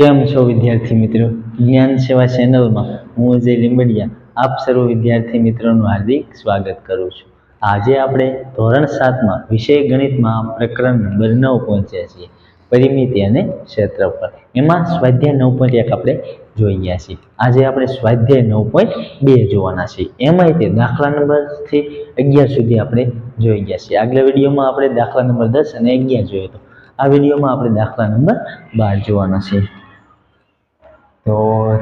કેમ છો વિદ્યાર્થી મિત્રો? જ્ઞાન સેવા ચેનલમાં હું અજય લીંબડિયા, આપ સર્વ વિદ્યાર્થી મિત્રોનું હાર્દિક સ્વાગત કરું છું. આજે આપણે ધોરણ સાતમાં વિષય ગણિતમાં પ્રકરણ નંબર નવ પહોંચ્યા છીએ. પરિમિતિ અને ક્ષેત્રફળ એમાં સ્વાધ્યાય નવ પોઈન્ટ એક આપણે જોઈ ગયા છીએ. આજે આપણે સ્વાધ્યાય નવ પોઈન્ટ બે જોવાના છીએ. એમાંય તે દાખલા નંબરથી અગિયાર સુધી આપણે જોઈ ગયા છીએ. આગલા વિડીયોમાં આપણે દાખલા નંબર દસ અને અગિયાર જોયો હતો આ વિડીયોમાં આપણે દાખલા નંબર બાર જોવાના છે તો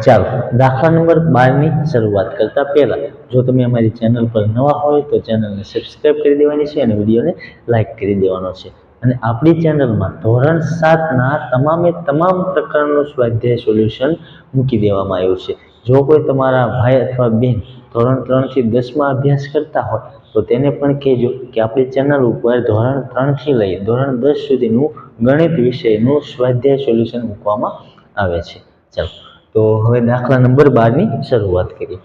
ચાલો દાખલા નંબર બારની શરૂઆત કરતા પહેલાં, જો તમે અમારી ચેનલ પર નવા હોય તો ચેનલને સબસ્ક્રાઈબ કરી દેવાની છે અને વિડીયોને લાઇક કરી દેવાનો છે. અને આપણી ચેનલમાં ધોરણ સાતના તમામે તમામ પ્રકારનું સ્વાધ્યાય સોલ્યુશન મૂકી દેવામાં આવ્યું છે. જો કોઈ તમારા ભાઈ અથવા બેન ધોરણ ત્રણથી દસમાં અભ્યાસ કરતા હોય, તો તેને પણ કહેજો કે આપણી ચેનલ ઉપર ધોરણ ત્રણથી લઈ ધોરણ દસ સુધીનું ગણિત વિષયનું સ્વાધ્યાય સોલ્યુશન મૂકવામાં આવે છે. ચાલો તો હવે દાખલા નંબર બારની શરૂઆત કરીએ.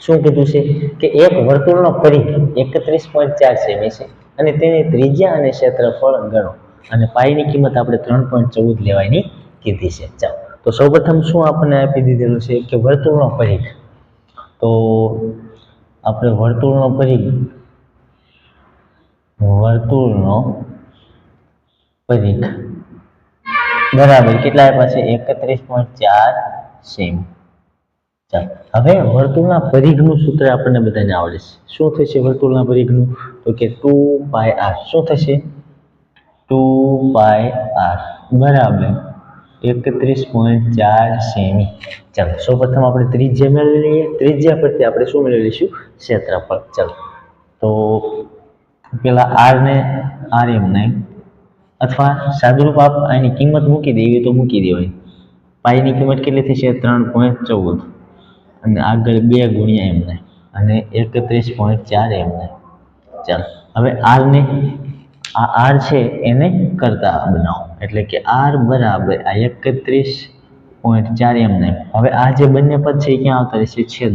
શું કીધું છે? કે એક વર્તુળનો પરિઘ એકત્રીસ પોઈન્ટ ચાર સેમી છે અને તેની ત્રિજ્યા અને ક્ષેત્રફળ ગણો. અને પાઈની કિંમત આપણે ત્રણ પોઈન્ટ ચૌદ લેવાની કીધી છે. ચાલો. તો સૌપ્રથમ શું આપણને આપી દીધેલું છે કે વર્તુળનો પરિઘ? તો આપણે વર્તુળનો પરિઘ વર્તુળનો પરિઘ બરાબર, કેટલા આપ્યા છે? એકત્રીસ પોઈન્ટ ચાર સેમ હવે વર્તુળના પરિઘનું સૂત્ર આપણને બધાને આવડે છે. શું થશે વર્તુળના પરિઘનું? તો કે ટુ પાય આર. શું થશે? Two pi r. બરાબર. એકત્રીસ પોઈન્ટ ચાર સેમી ચાલો, સૌપ્રથમ આપણે ત્રિજ્યા મેળવી લઈએ. ત્રિજ્યા પરથી આપણે શું મેળવી લઈશું? ક્ષેત્રફળ. ચાલો, તો પેલા આર ને આર એમ નહીં અથવા સાદુરૂપ આપ આની કિંમત મૂકી દેવી તો મૂકી દેવાય. પાઈની કિંમત કેટલી થશે? ત્રણ પોઈન્ટ ચૌદ. અને આગળ બે ગુણ્યા એમને. અને એકત્રીસ પોઈન્ટ ચાર એમને. ચાલો, હવે આરને આ આર છે એને કરતા બનાવો. એટલે કે આર બરાબર આ એકત્રીસ પોઈન્ટ ચાર એમને. હવે આ જે બંને પદ છે એ ક્યાં આવતા રહેશે? છેદ.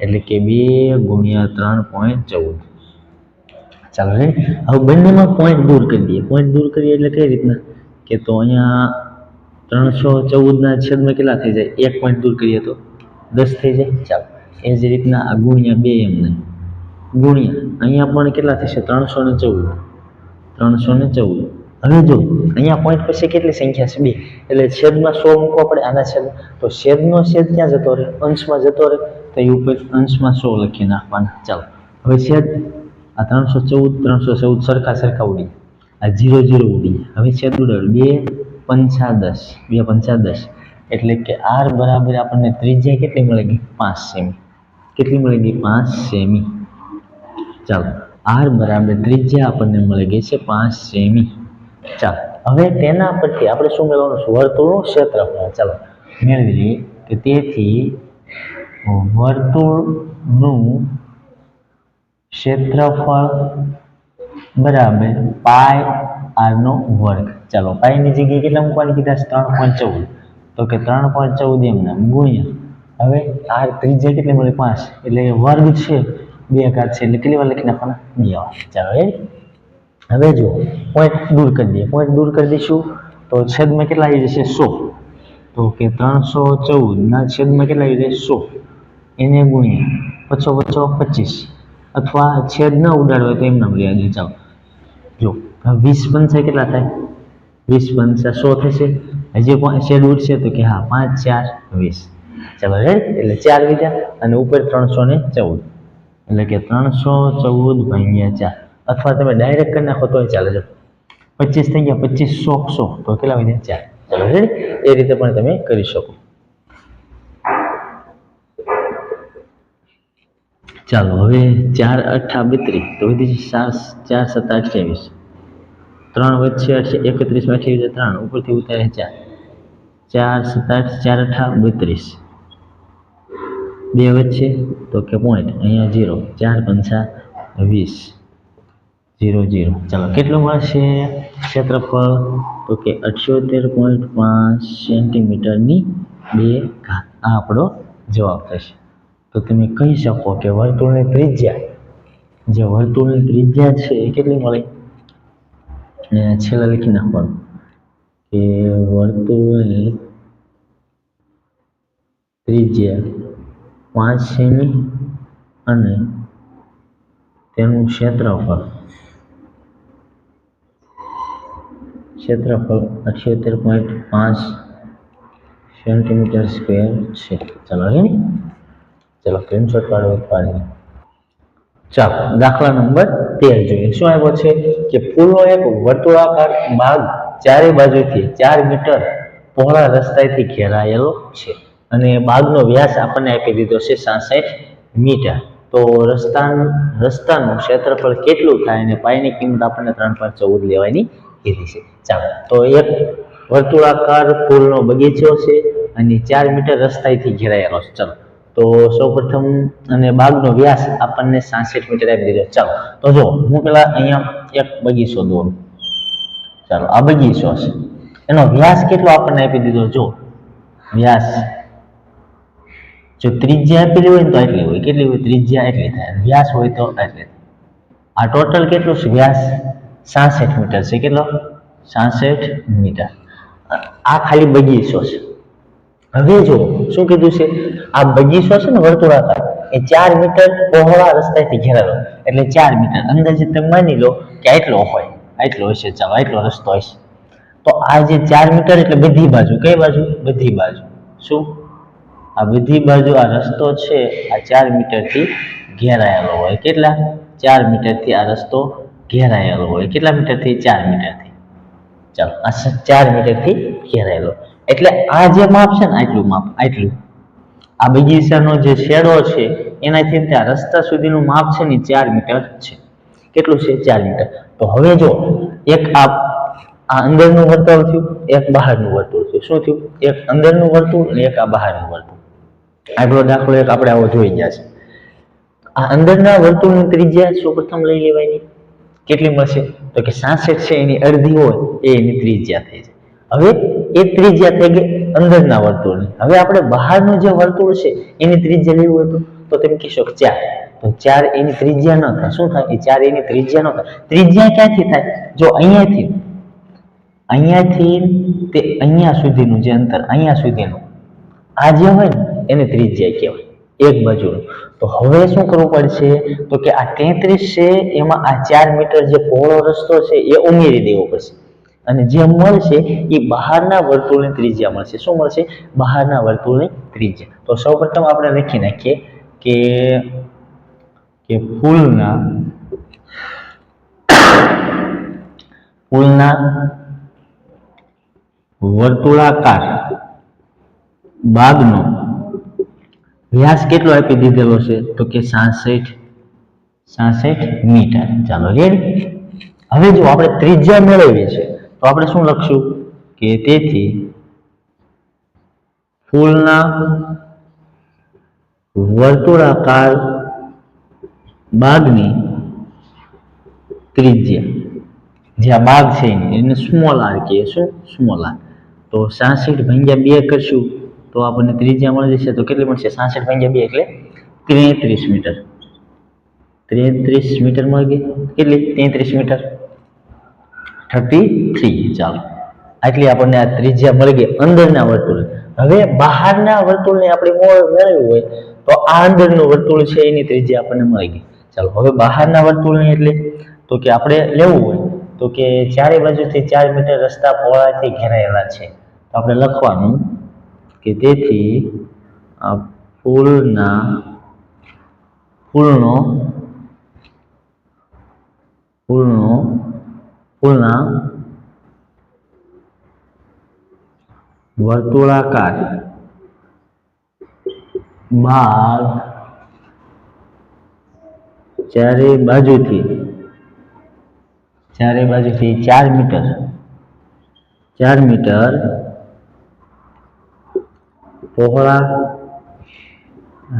એટલે કે બે ગુણ્યા ત્રણ પોઈન્ટ ચૌદ. ચાલો રેડી હવે બંનેમાં પોઈન્ટ દૂર કરી દઈએ. પોઈન્ટ દૂર કરીએ એટલે કઈ રીતના? કે તો અહીંયા ત્રણસો ચૌદના છેદમાં કેટલા થઈ જાય? એક પોઈન્ટ દૂર કરીએ તો દસ થઈ જાય? ચાલો, એ જ રીતના આ ગુણ્યા બે એમને. ગુણ્યા, અહીંયા પણ કેટલા થશે? ત્રણસો ને ચૌદ. ત્રણસો ને ચૌદ. હવે જો, અહીંયા પોઈન્ટ પછી કેટલી સંખ્યા છે? બે. એટલે છેદમાં સો મૂકવો પડે આના છેદ તો છેદનો છેદ ક્યાં જતો રહે? અંશમાં જતો રહે. તો એ ઉપર અંશમાં સો લખી નાખવાના. ચાલો, હવે છેદ આ ત્રણસો ચૌદ ત્રણસો ચૌદ સરખા સરખા ઉડી આ જીરો જીરો ઉડી હવે છેદ ઉડાડ બે પંચા દસ. બે પંચા દસ. એટલે કે આર બરાબર આપણને ત્રિજ્યા કેટલી મળે ગઈ? પાંચ સેમી. કેટલી મળી ગઈ? પાંચ સેમી. ચાલો. આર બરાબર ત્રિજ્યા આપણને મળી ગઈ છે પાંચ સેમી. ચાલો. હવે તેના પરથી આપણે શું મેળવવાનું છે? વર્તુળનું ક્ષેત્રફળ. ચાલો. મેળવી લઈએ કે તેથી વર્તુળનું ક્ષેત્રફળ બરાબર પાય આરનો વર્ગ. ચાલો, પાયની જગ્યાએ કેટલા મૂકવાની કીધા? ત્રણ પોઈન્ટ ચૌદ. તો કે ત્રણ પોઈન્ટ ચૌદ એમને ગુણ્યા. હવે આર ત્રિજ્યા કેટલી મળી? પાંચ. એટલે વર્ગ છે બે કાર છે. એટલે કેટલી વાર લખી નાખવાના? બે વાર. ચાલો એ હવે જો પોઈન્ટ દૂર કરી દઈએ. પોઈન્ટ દૂર કરી દઈશું. તો છેદમાં કેટલા આવી જશે? સો. તો કે ત્રણસો ચૌદના છેદમાં કેટલા આવી જાય સો. એને ગુણ્યા. પછો પછો, પચીસ. અથવા છેદ ન ઉડાડવો હોય તો એમના રહ્યા ચાલો જો વીસ પંચા કેટલા થાય? વીસ પંચા સો થશે. હજી છેદ ઉડશે તો કે હા, પાંચ, ચાર, વીસ. ચાલો રે એટલે ચાર વીજા અને ઉપર ત્રણસો ને ચૌદ. એટલે કે ત્રણસો ચૌદ ભાગ્યા ચાર. અથવા તમે ડાયરેક્ટ કરી નાખો તો ચાલે. જો, પચીસ થઈ ગયા, પચીસ સો સો. તો કેટલા વિધા? ચાર. ચાલો રેડી એ રીતે પણ તમે કરી શકો. ચાલો, હવે ચાર અઠ્ઠા બત્રીસ. તો વધી જશે ચાર સત્તા અઠ્યાવીસ ત્રણ વચ્ચે અઠ્યા એકત્રીસમાં અઠ્યાવીસ ત્રણ. ઉપરથી ઉતારે ચાર. ચાર સત્તા ચાર અઠ્ઠા બત્રીસ. બે વચ્ચે, તો કે પોઈન્ટ, અહીંયા ઝીરો ચાર, પંચા વીસ. જીરો જીરો ચાલો, કેટલું મળશે ક્ષેત્રફળ? તો કે અઠ્યોતેર પોઈન્ટ પાંચ સેન્ટીમીટરની બે ઘાત. આ આપણો જવાબ થશે. તો તમે કહી શકો કે વર્તુળની ત્રિજ્યા જે વર્તુળની ત્રિજ્યા છે એ કેટલી મળી? અને છેલ્લે લખી નાખવાનું કે વર્તુળની ત્રિજ્યા પાંચ સેમી અને તેનું ક્ષેત્રફળ ક્ષેત્રફળ અઠ્યોતેર પોઈન્ટ પાંચ સેન્ટીમીટર સ્ક્વેર છે. ચાલો રેડી ચાલો સ્ક્રીનશોટ પાડો પાડી ચાલો, દાખલા નંબર તેર જોઈએ. શું આવ્યો છે? કે ફૂલનો એક વર્તુળાકાર બાગ ચારે બાજુથી ચાર મીટર પહોળા રસ્તાથી ઘેરાયેલો છે. અને બાગનો વ્યાસ આપણને આપી દીધો છે સાસઠ મીટર. તો રસ્તા રસ્તાનું ક્ષેત્રફળ કેટલું થાય અને પાયની કિંમત આપણને ત્રણ પાંચ ચૌદ લેવાની કીધી છે. ચાલો, તો એક વર્તુળાકાર ફૂલનો બગીચો છે અને ચાર મીટર રસ્તાથી ઘેરાયેલો છે. ચાલો તો સૌપ્રથમ અને બાગનો વ્યાસ આપણને સાસઠ મીટર આપી દીધો. ચાલો, તો જો, હું પેલા અહીંયા એક બગીચો દોરું. ચાલો, આ બગીચો છે. એનો વ્યાસ કેટલો આપણને આપી દીધો? જો, વ્યાસ જો ત્રિજ્યા આપેલી હોય તો એટલી હોય. કેટલી હોય? ત્રિજ્યા એટલી થાય. વ્યાસ હોય તો એટલી આ ટોટલ કેટલું છે? વ્યાસ સાસઠ મીટર છે. કેટલો? સાસઠ મીટર. આ ખાલી બગીચો છે. હવે જો શું કીધું છે? આ બગીચો છે ને વર્તુળાકાર, એ ચાર મીટર પહોળા રસ્તાથી ઘેરાયેલો. એટલે ચાર મીટર અંદાજે તમે માની લો કે આટલો હોય, આટલો હશે ચાલો, આટલો રસ્તો હશે. તો આ જે ચાર મીટર એટલે બધી બાજુ, કઈ બાજુ? બધી બાજુ. શું? આ બધી બાજુ આ રસ્તો છે, આ ચાર મીટરથી ઘેરાયેલો હોય. કેટલા? ચાર મીટરથી આ રસ્તો ઘેરાયેલો હોય. કેટલા મીટરથી? ચાર મીટરથી. ચાલો, આ ચાર મીટરથી ઘેરાયેલો. એટલે આ જે માપ છે ને, આટલું માપ, આટલું. આ બગીચાનો જે શેડો છે, એનાથી ત્યાં રસ્તા સુધીનું માપ છે ને, ચાર મીટર છે. કેટલું છે? ચાર મીટર. તો હવે જો, એક આ આ અંદરનું વર્તુળ થયું, એક બહારનું વર્તુળ થયું. શું થયું? એક અંદરનું વર્તુળ અને એક આ બહારનું વર્તુળ. આગલો દાખલો એક આપણે આવો જોઈ ગયા છે. આ અંદરના વર્તુળની ત્રિજ્યા સૌપ્રથમ લઈ લેવાની? કેટલી મળશે? તો કે સાસઠ છે, એની અડધી હોય, એ એની ત્રિજ્યા થઈ જાય. હવે એ ત્રિજ્યા થઈ ગઈ, અંદરના વર્તુળની. હવે આપણે બહારનું જે વર્તુળ છે, એની ત્રિજ્યા લેવું હતું તો તમે કહેશો કે ચાર. તો ચાર એની ત્રિજ્યા ન થાય. શું થાય? એ ચાર એની ત્રિજ્યા ન થાય. ત્રિજ્યા ક્યાંથી થાય? જો અહીંયાથી. અહીંયાથી તે અહીંયા સુધીનું જે અંતર, અહીંયા સુધીનું, આ જે હોય ને, એને ત્રિજ્યા કહેવાય. એક બાજુનું. તો હવે શું કરવું પડશે? તો કે આ તેત્રીસ છે, એમાં આ ચાર મીટર જે પહોળો રસ્તો છે, એ ઉમેરી દેવો પડશે. અને જે મળશે એ બહારના વર્તુળની ત્રિજ્યા મળશે. શું મળશે? બહારના વર્તુળની ત્રિજ્યા. તો સૌપ્રથમ આપણે લખી નાખીએ કે કે ફૂલના ફૂલના વર્તુળાકાર બાગનો વ્યાસ કેટલો આપી દીધેલો છે? તો કે સાસઠ સાસઠ મીટર. ચાલો રેડી હવે જો આપણે ત્રિજ્યા મેળવીએ છે તો આપણે શું લખશું? કે તેથી ફૂલના વર્તુળાકાર બાગની ત્રિજ્યા. જે આ બાગ છે એને સ્મોલ આર કહીએ શું સ્મોલ આર તો સાસઠ ભાગ્યા બે કરશું, તો આપણને ત્રિજ્યા મળી જશે. તો કેટલી મળશે? સાસઠ ભાગ્યા બે એટલે ત્રેત્રીસ મીટર. ત્રેત્રીસ મીટર મળી ગઈ. કેટલી? તેત્રીસ મીટર. થર્ટી થ્રી ચાલો. આટલી આપણને આ ત્રિજ્યા મળી ગઈ અંદરના વર્તુળ. હવે બહારના વર્તુળને આપણે મો- મેળવવું હોય તો આ અંદરનું વર્તુળ છે, એની ત્રિજ્યા આપણને મળી ગઈ. ચાલો, હવે બહારના વર્તુળની એટલે તો કે આપણે લેવું હોય તો કે ચારે બાજુથી ચાર મીટર રસ્તા પહોળાથી ઘેરાયેલા છે. તો આપણે લખવાનું કે તેથી આ ફૂલના ફૂલનો ફૂલનો ફૂલના વર્તુળાકાર બાગ ચારે બાજુથી ચારે બાજુથી ચાર મીટર ચાર મીટર પહોળા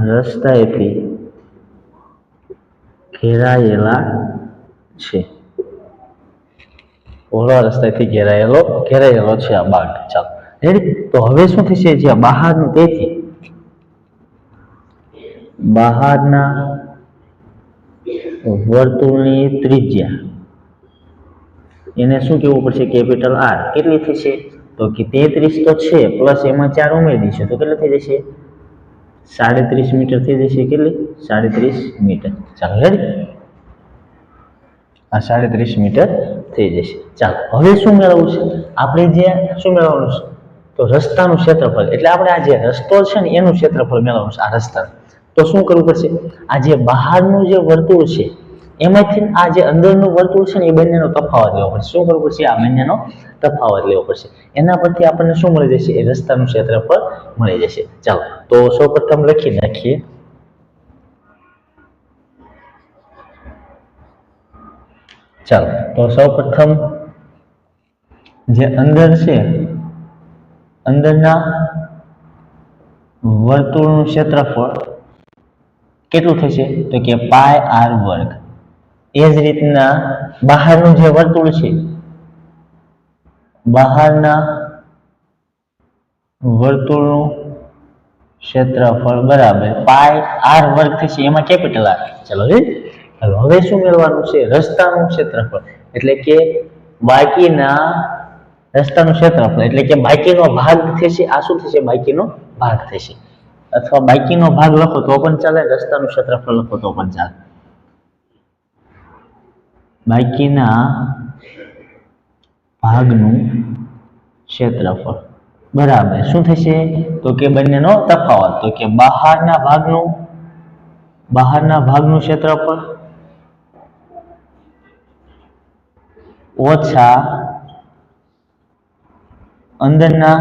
રસ્તાએથી ઘેરાયેલા છે. પહોળા રસ્તાથી ઘેરાયેલો ઘેરાયેલો છે આ બાગ. ચાલો. રેડી તો હવે શું થશે જે બહારનું તેથી? બહારના વર્તુળની ત્રિજ્યા. એને શું કહેવું પડશે? કેપિટલ આર કેટલી થશે? તો કે તેત્રીસ તો છે, પ્લસ એમાં ચાર ઉમેરી દઈશું તો કેટલી થઈ જશે? સાડત્રીસ મીટર થઈ જશે. કેટલી? સાડત્રીસ મીટર. ચાલો રેડી આ સાડત્રીસ મીટર થઈ જશે. ચાલો, હવે શું મેળવવું છે? આપણે જે શું મેળવવાનું છે? તો રસ્તાનું ક્ષેત્રફળ. એટલે આપણે આ જે રસ્તો છે ને, એનું ક્ષેત્રફળ મેળવવાનું છે, આ રસ્તા તો શું કરવું પડશે? આ જે બહારનું જે વર્તુળ છે, એમાંથી આ જે અંદરનું વર્તુળ છે ને, એ બંનેનો તફાવત લેવો પડશે. શું કરવું પડશે? આ બંનેનો તફાવત લેવો પડશે. એના પરથી આપણને શું મળી જશે? એ રસ્તાનું ક્ષેત્રફળ મળી જશે. ચાલો, તો સૌપ્રથમ લખી નાખીએ. ચાલો, તો સૌપ્રથમ જે અંદર છે, અંદરના વર્તુળનું ક્ષેત્રફળ કેટલું થશે? તો કે પાય આર વર્ગ. એ જ રીતના બહારનું જે વર્તુળ છે, બહારના વર્તુળનું ક્ષેત્રફળ બરાબર પાય આર વર્ગ થશે. એમાં કેપિટલ આર ચલો હવે શું મેળવવાનું છે? રસ્તાનું ક્ષેત્રફળ. એટલે કે બાકીના રસ્તાનું ક્ષેત્રફળ. એટલે કે બાકીનો ભાગ થશે, આ શું થશે? બાકીનો ભાગ થશે. અથવા બાકીનો ભાગ લખો તો પણ ચાલે, રસ્તાનું ક્ષેત્રફળ લખો તો પણ ચાલે. બાકીના ભાગનું ક્ષેત્રફળ. બરાબર. શું થશે? તો કે બંનેનો તફાવત. તો કે બહારના ભાગનું બહારના ભાગનું ક્ષેત્રફળ ઓછા અંદરના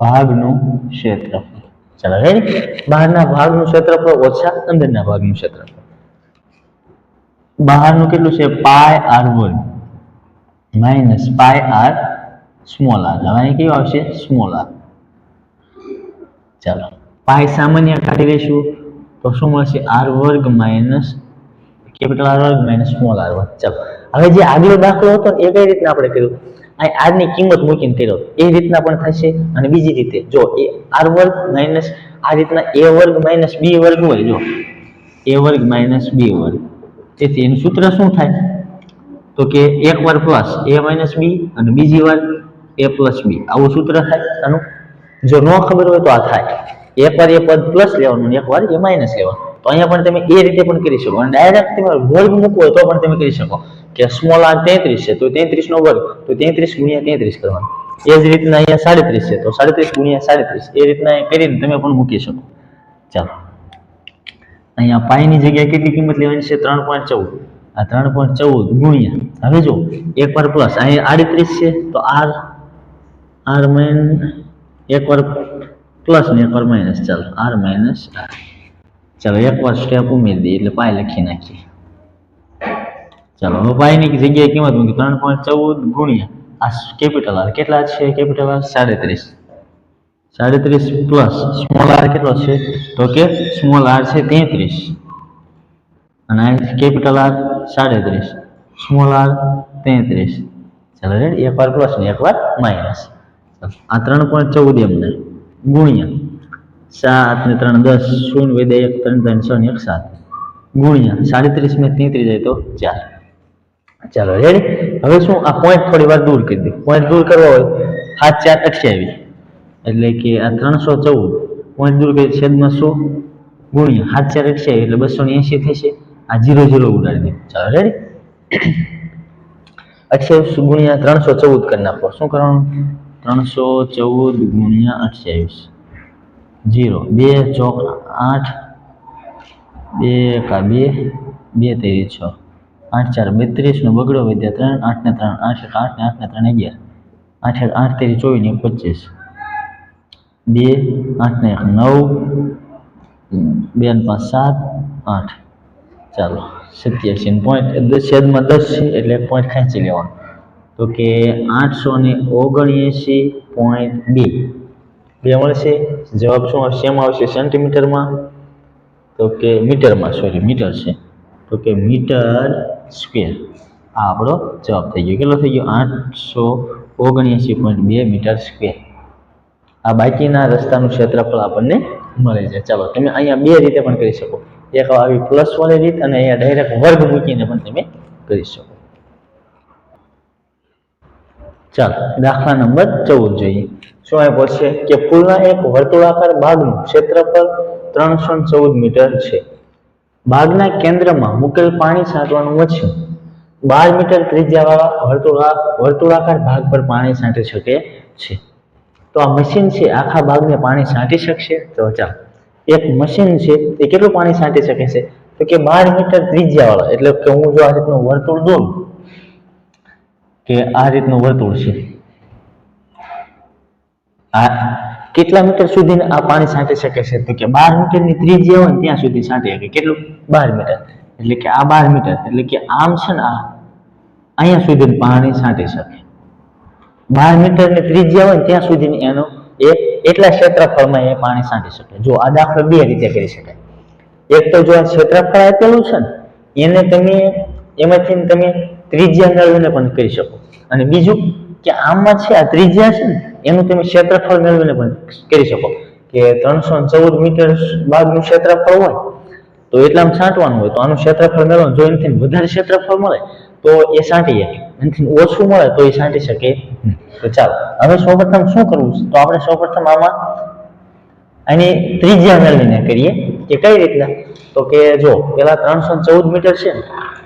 ભાગનું ક્ષેત્રફળ. ચાલો રેડી બહારના ભાગનું ક્ષેત્રફળ ઓછા અંદરના ભાગનું ક્ષેત્રફળ. બહારનું કેટલું છે? પાય આર વર્ગ. Minus pi r small r હવે કેવું આવશે? સ્મોલ આર ચાલો પાય સામાન્ય કાઢી લઈશું. તો શું મળશે? આર વર્ગ માઇનસ કેપિટલ આર વર્ગ માઇનસ સ્મોલ આર વર્ગ હવે જે આગલો દાખલો હતો એ કઈ રીતના આપણે કર્યું? અહીં આરની કિંમત મૂકીને કર્યો. એ રીતના પણ થશે અને બીજી રીતે જો એ આર વર્ગ માઇનસ આ રીતના એ વર્ગ માઇનસ બી વર્ગ હોય, જો એ વર્ગ માઇનસ બી વર્ગ. તેથી એનું સૂત્ર શું થાય? તો કે એક વાર પ્લસ એ માઇનસ બી અને બીજી વાર એ પ્લસ બી આવું સૂત્ર થાય આનું. જો ન ખબર હોય તો આ થાય. એક વાર એ પદ પ્લસ લેવાનું એક વાર એ માઇનસ લેવાનું. તો અહીંયા પણ તમે એ રીતે પણ કરી શકો. અને ડાયરેક્ટ તમે વર્ગ હોય તો પણ તમે કરી શકો. કે સ્મોલ આર તેત્રીસ છે, તો તેત્રીસ નો વર્ગ, તો તેત્રીસ ગુણ્યા તેત્રીસ કરવાનું. એ જ રીતના અહીંયા સાડત્રીસ છે, તો સાડત્રીસ ગુણ્યા સાડત્રીસ, એ રીતના કરીને તમે પણ મૂકી શકો. ચાલો. અહીંયા પાણીની જગ્યાએ કેટલી કિંમત લેવાની છે? ત્રણ પોઈન્ટ ચૌદ. આ ત્રણ પોઈન્ટ ચૌદ ગુણ્યા. હવે જો એક વાર પ્લસ અહીંયા આડત્રીસ છે, તો આર આર માઇન એક વાર પ્લસ ને એક વાર માઇનસ ચાલો, આર માઇનસ આર. ચાલો, એક વાર સ્ટેપ ઉમેરી દઈએ, એટલે પાય લખી નાખીએ. ચાલો, હવે પાયની જગ્યાએ કિંમત મૂકી, ત્રણ પોઈન્ટ ચૌદ ગુણ્યા, આ કેપિટલ આર કેટલા છે? કેપિટલ આર સાડત્રીસ. સાડત્રીસ પ્લસ સ્મોલ આર કેટલો છે? તો કે સ્મોલ આર છે તેત્રીસ. અને કેપિટલ આર સાડત્રીસ સ્મોલ આર તેત્રીસ. ચાલો રેડ એક વાર પ્લસ ને એક વાર માઇનસ આ ત્રણ પોઈન્ટ ચૌદ એમને ગુણ્યા. સાત ને ત્રણ, દસ, શૂન્ય વૈદે એક, ત્રણ ત્રણ ને એક, સાત. ગુણ્યા સાડત્રીસ ને તેત્રીસ જાય તો ચાર. ચાલો રેડી હવે શું? આ પોઈન્ટ થોડી વાર દૂર કરી દે. પોઈન્ટ દૂર કરવો હોય સાત ચાર અઠ્યાવીસ એટલે કે આ ત્રણસો ચૌદ. પોઈન્ટ દૂર કરી છેદમાં સો. ગુણ્યા સાત ચાર અઠ્યાવીસ એટલે બસો ને એંશી થશે. આ જીરો જીરો ઉડાડી દે. ચાલો રેડી અઠ્યાવીસ ગુણ્યા ત્રણસો ચૌદ કરી નાખો. શું કરવાનું? ત્રણસો ચૌદ ગુણ્યા અઠ્યાવીસ. જીરો. બે, ચોક, આઠ. બે, એકા, બે. બે તેરી, છ. આઠ, ચાર બત્રીસનો બગડો વધ્યા ત્રણ. આઠને ત્રણ, આઠ એક આઠને આઠને ત્રણ અગિયાર. આઠ એક, આઠ તેરી, ચોવીસ ને પચીસ. બે આઠને એક, નવ. બે પાંચ, સાત, આઠ. ચાલો, સત્યાસી પોઈન્ટ છેદમાં દસ છે, એટલે પોઈન્ટ ખેંચી લેવાનો. તો કે આઠસો ને ઓગણએંસી પોઈન્ટ બે. બે મળશે. જવાબ શું આવશે? આવશે સેન્ટીમીટરમાં. તો કે મીટરમાં સોરી મીટર છે. તો કે મીટર સ્ક્વેર. આ આપણો જવાબ થઈ ગયો. કેટલો થઈ ગયો? આઠસો ઓગણએંસી પોઈન્ટ બે મીટર સ્ક્વેર. આ બાકીના રસ્તાનું ક્ષેત્રફળ આપણને મળે છે. ચાલો, તમે અહીંયા બે રીતે પણ કરી શકો. એક આવી પ્લસ વાળી રીત અને અહીંયા ડાયરેક્ટ વર્ગ મૂકીને પણ તમે કરી શકો. ચાલો, દાખલા નંબર ચૌદ જોઈએ. શું આપ્યો છે કે ફૂલના એક વર્તુળાકાર ભાગનું ક્ષેત્રફળ ત્રણસો ચૌદ મીટર છે. બાગના કેન્દ્રમાં મુકેલ પાણી છાંટવાનું વચ્ચે બાર મીટર ત્રિજ્યાવાળા વર્તુળા, વર્તુળાકાર ભાગ પર પાણી છાંટી શકે છે. તો આ મશીન છે, આખા ભાગને પાણી છાંટી શકશે? તો ચાલો, એક મશીન છે, એ કેટલું પાણી છાંટી શકે છે? તો કે બાર મીટર ત્રિજ્યાવાળા, એટલે કે હું જો આ રીતનું વર્તુળ દોરું કે આ રીતનું વર્તુળ છે. આ કેટલા મીટર સુધી આ પાણી છાંટી શકે છે? તો કે બાર મીટરની ત્રિજ્યા હોય ને ત્યાં સુધી છાંટી શકે. કેટલું? બાર મીટર. એટલે કે આ બાર મીટર. એટલે કે આમ છે ને આ અહીંયા સુધી પાણી છાંટી શકે. બાર મીટરની ત્રિજ્યા હોય ને ત્યાં સુધી એનો એ એટલા ક્ષેત્રફળમાં એ પાણી છાંટી શકે. જો આ દાખલો બે રીતે કરી શકાય. એક તો જો આ ક્ષેત્રફળ આપેલું છે ને, એને તમે એમાંથી તમે ત્રિજ્યા મેળવીને પણ કરી શકો. અને બીજું કે આમાં છે આ ત્રિજ્યા છે ને, એનું તમે ક્ષેત્રફળ મેળવીને પણ કરી શકો. કે ત્રણસો ચૌદ મીટર બાગનું ક્ષેત્રફળ હોય, તો એટલામાં છાંટવાનું હોય, તો આનું ક્ષેત્રફળ મેળવવાનું. જો એનાથી વધારે ક્ષેત્રફળ મળે, તો એ છાંટી શકે. એનાથી ઓછું મળે, તો એ છાંટી શકે તો ચાલો, હવે સૌપ્રથમ શું કરવું તો આપણે સૌપ્રથમ આમાં આની ત્રીજી મેળવીને કરીએ કે કઈ રીતના? તો કે જો પેલા ત્રણસો ચૌદ મીટર છે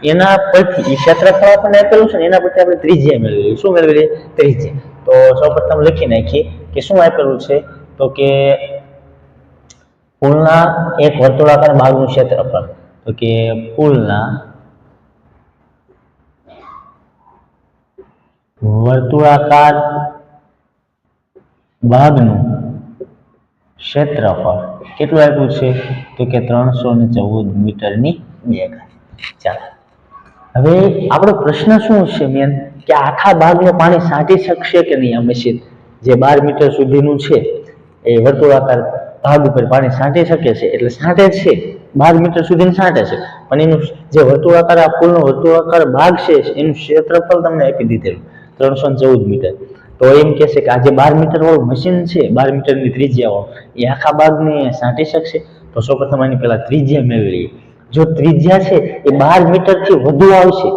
એના પરથી એ ક્ષેત્રફળ આપણને આપેલું છે એના પરથી આપણે ત્રિજ્યા મેળવી શું મેળવી ત્રિજ્યા તો સૌપ્રથમ લખી નાખીએ કે શું આપેલું છે? તો કે પુલના એક વર્તુળાકાર ભાગનું ક્ષેત્રફળ. તો કે પુલના વર્તુળાકાર ભાગનું ક્ષેત્રફળ. કેટલું આપ્યું છે? તો કે ત્રણસો ને ચૌદ મીટરની બે ચાલો. હવે આપણો પ્રશ્ન શું છે મેન કે આખા બાગને પાણી સાંટી શકશે કે નહીં? આ મશીન જે બાર મીટર સુધીનું છે, એ વર્તુળાકાર ભાગ ઉપર પાણી સાંટી શકે છે. એટલે સાંટે છે. બાર મીટર સુધી સાંટે છે. પણ એનું જે વર્તુળાકાર, આ પુલનો વર્તુળાકાર ભાગ છે, એનું ક્ષેત્રફળ તમને આપી દીધેલું. ત્રણસો ચૌદ મીટર. તો એમ કહે છે કે આ જે બાર મીટર વાળું મશીન છે, બાર મીટરની ત્રિજ્યા વાળું. એ આખા બાગને સાંટી શકશે? તો સૌપ્રથમ આની પેલા ત્રિજ્યા મેળવી લઈએ જો ત્રિજ્યા છે, એ બાર મીટરથી વધુ આવશે.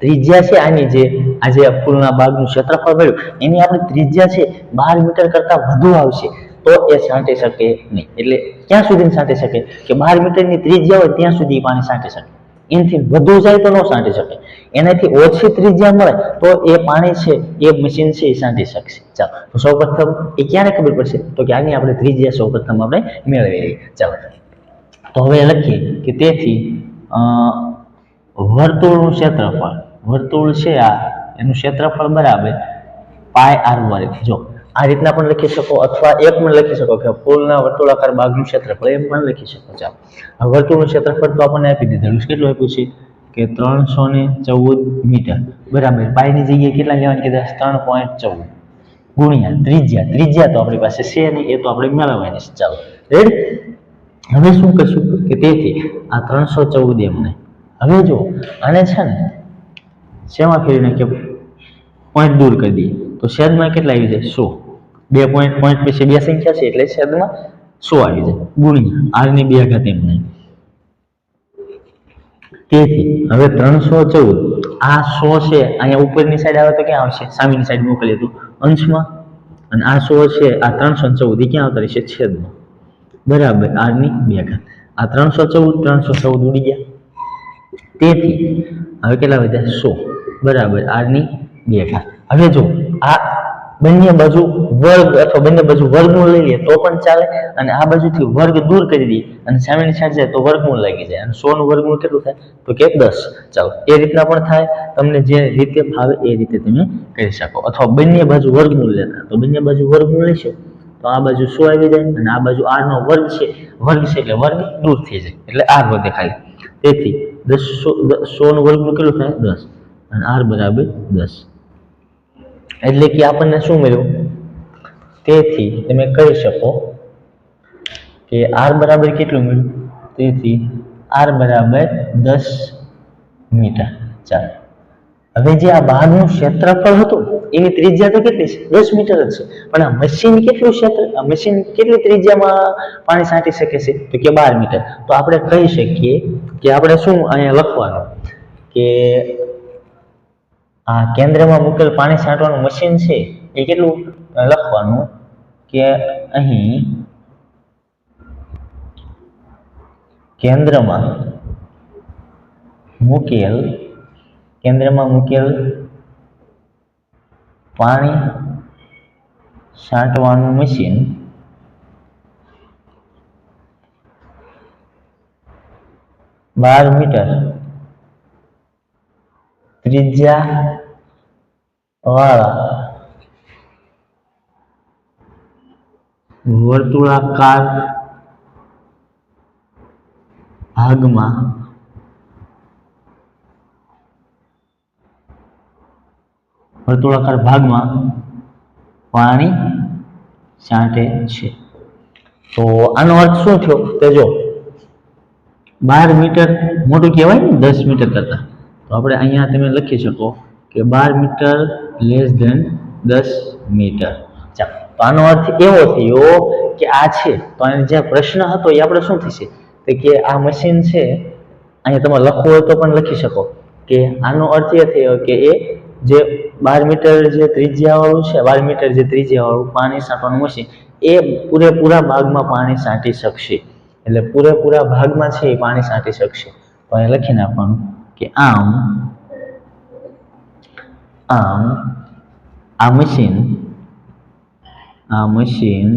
ત્રિજ્યા છે આની જે આજે ફૂલના બાગનું ક્ષેત્રફળ મળ્યું એની આપણી ત્રિજ્યા છે બાર મીટર કરતાં વધુ આવશે. તો એ છાંટી શકે નહીં. એટલે ક્યાં સુધી છાંટી શકે? કે બાર મીટરની ત્રિજ્યા હોય, ત્યાં સુધી પાણી છાંટી શકે. એનાથી વધુ જાય તો ન સાંટી શકે. એનાથી ઓછી ત્રિજ્યા મળે તો એ પાણી છે, એ મશીન છે, એ સાંટી શકશે. ચાલો, તો સૌપ્રથમ એ ક્યારે ખબર પડશે? તો કે આની આપણે ત્રિજ્યા સૌપ્રથમ આપણે મેળવી લઈએ. ચાલો, તો હવે લખીએ કે તેથી વર્તુળનું ક્ષેત્રફળ, વર્તુળ છે આ, એનું ક્ષેત્રફળ બરાબર પાય આર વર્ગ. જો આ રીતના પણ લખી શકો અથવા એક પણ લખી શકો કે ફૂલના વર્તુળાકાર બાગનું ક્ષેત્રફળ, એમ પણ લખી શકો છો હવે વર્તુળનું ક્ષેત્રફળ તો આપણને આપી દીધેલું કેટલું આપ્યું છે? કે ત્રણસો ને ચૌદ મીટર. બરાબર. પાયની જગ્યાએ કેટલા લેવાની કીધા? ત્રણ પોઈન્ટ ચૌદ. ગુણ્યા ત્રિજ્યા. ત્રિજ્યા તો આપણી પાસે છે નહીં એ તો આપણે મેળવવાની છે. ચાલો. રેડ હવે શું કરશું કે તેથી આ ત્રણસો ચૌદ એમને. હવે જો આને છે ને શેમાં ફેરીને કે પોઈન્ટ દૂર કરી દઈએ? તો છેદમાં કેટલા આવી જાય? સો. બે પોઈન્ટ પોઈન્ટ પછી બે સંખ્યા છે એટલે છેદમાં સો આવી જાય. ગુણ્યા. આરની બે ઘાત એમને તેથી હવે ત્રણસો ચૌદ. આ સો છે, અહીંયા ઉપરની સાઈડ આવે તો ક્યાં આવશે? સામેની સાઈડ મોકલીએ તો અંશમાં. અને આ સો છે, આ ત્રણસો ચૌદ, એ ક્યાં આવતા રહેશે? છેદમાં. બરાબર, આરની બે ઘાત. આ ત્રણસો ચૌદ ત્રણસો ચૌદ ઉડી ગયા. તેથી, હવે કેટલા વધ્યા? સો. બરાબર, આરની બે ઘાત હવે જો આ બંને બાજુ વર્ગ અથવા બંને બાજુ વર્ગમૂળ લઈ લઈએ તો પણ ચાલે અને આ બાજુથી વર્ગ દૂર કરી દઈએ અને સામેની સાઈડ જાય તો વર્ગમૂળ લાગી જાય અને સો નું વર્ગમૂળ કેટલું થાય? તો કે દસ. ચાલો, એ રીતના પણ થાય. તમને જે રીતે ફાવે એ રીતે તમે કરી શકો. અથવા બંને બાજુ વર્ગમૂળ લેતા. તો બંને બાજુ વર્ગમૂળ લેશો. તો આ બાજુ શું આવી જાય? અને આ બાજુ આર નો વર્ગ છે. વર્ગ છે એટલે વર્ગ દૂર થઈ જાય. એટલે આર વધે ખાલી તેથી દસ સો સો નું વર્ગમૂળ કેટલું થાય? દસ. અને આર બરાબર દસ. એટલે કે આપણને શું મળ્યું? તેથી તમે કહી શકો કે આર બરાબર કેટલું મળ્યું? તેથી આર બરાબર દસ મીટર. ચાલો. હવે જે આ બહારનું ક્ષેત્રફળ હતું, એની ત્રિજ્યા તો કેટલી છે? દસ મીટર જ છે. પણ આ મશીન કેટલું ક્ષેત્ર મશીન કેટલી ત્રિજ્યામાં પાણી છાંટી શકે છે? તો કે બાર મીટર. તો આપણે કહી શકીએ કે આપણે શું અહીંયા લખવાનું? કે આ કેન્દ્રમાં મૂકેલ પાણી છાંટવાનું મશીન છે, એ કેટલું લખવાનું કે અહીં કેન્દ્રમાં મૂકેલ કેન્દ્રમાં મૂકેલ પાણી છાંટવાનું મશીન બાર મીટર ત્રિજ્યા વાળા વર્તુળાકાર ભાગમાં વર્તુળાકાર ભાગમાં પાણી છાંટે છે તો આનો અર્થ શું થયો? તે જો, બાર મીટર મોટું કહેવાય ને, દસ મીટર કરતાં. તો આપણે અહીંયા તમે લખી શકો કે બાર મીટર લેસ ધેન દસ મીટર. ચાલો, તો આનો અર્થ એવો થયો કે આ છે. તો આનો જે પ્રશ્ન હતો એ આપણે શું થશે? તો કે આ મશીન છે, અહીંયા તમે લખવું હોય તો પણ લખી શકો. કે આનો અર્થ એ થયો કે એ જે બાર મીટર જે ત્રિજ્યાવાળું છે, બાર મીટર જે ત્રિજ્યાવાળું પાણી સાંટવાનું મશીન એ પૂરેપૂરા ભાગમાં પાણી સાંટી શકશે. એટલે પૂરેપૂરા ભાગમાં છે એ પાણી સાંટી શકશે. તો અહીંયા લખી નાખવાનું. કે આમ આમ આ મશીન આ મશીન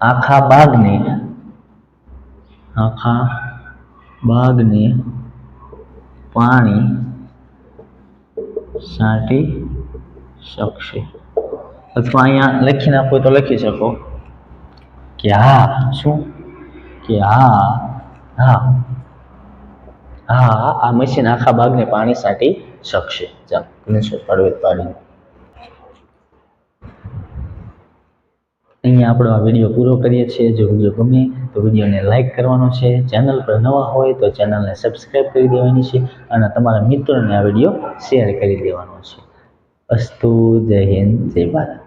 આખા બાગને આખા બાગને પાણી છાંટી શકશે અથવા અહીંયા લખી નાખો તો લખી શકો કે હા શું કે હા હા હા આ મશીન આખા બાગને પાણી છાંટી શકશે. ચાલો ગણેશ પાડવે પાડી અહીંયા આપણો આ વીડિયો પૂરો કરીએ છીએ. જો વીડિયો ગમે તો વિડીયોને લાઇક કરવાનો છે. ચેનલ પર નવા હોય તો ચેનલને સબસ્ક્રાઈબ કરી દેવાની છે અને તમારા મિત્રોને આ વીડિયો શેર કરી દેવાનો છે. અસ્તુ, જય હિન્દ, જય ભારત.